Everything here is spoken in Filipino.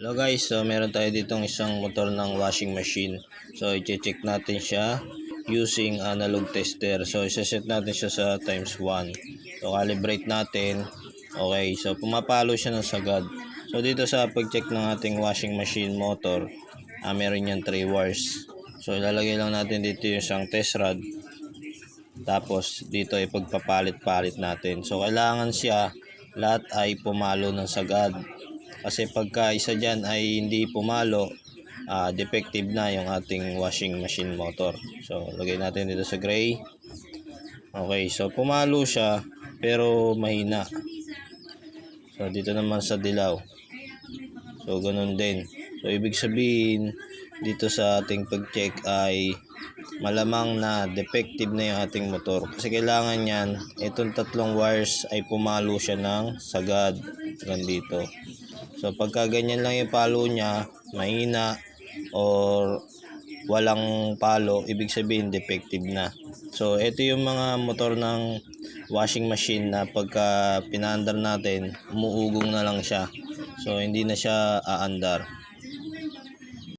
Hello guys, so meron tayo ditong isang motor ng washing machine. So i-check natin siya using analog tester. So isa-set natin siya sa times 1. So calibrate natin. Okay, so pumapalo siya ng sagad. So dito sa pag-check ng ating washing machine motor, ah, meron yan 3 wires. So ilalagay lang natin dito yung isang test rod. Tapos dito ay pagpapalit-palit natin. So kailangan siya lahat ay pumalo ng sagad. Kasi pagka isa dyan ay hindi pumalo, ah, defective na yung ating washing machine motor. So lagay natin dito sa gray. Okay, so pumalo siya pero mahina. So dito naman sa dilaw. So ganun din. So ibig sabihin dito sa ating pag-check ay malamang na defective na yung ating motor. Kasi kailangan yan, itong tatlong wires ay pumalo siya ng sagad hanggang. So pagka ganyan lang yung palo niya, mahina or walang palo, ibig sabihin defective na. So ito yung mga motor ng washing machine na pagka pinaandar natin, umuugong na lang siya. So hindi na siya aandar.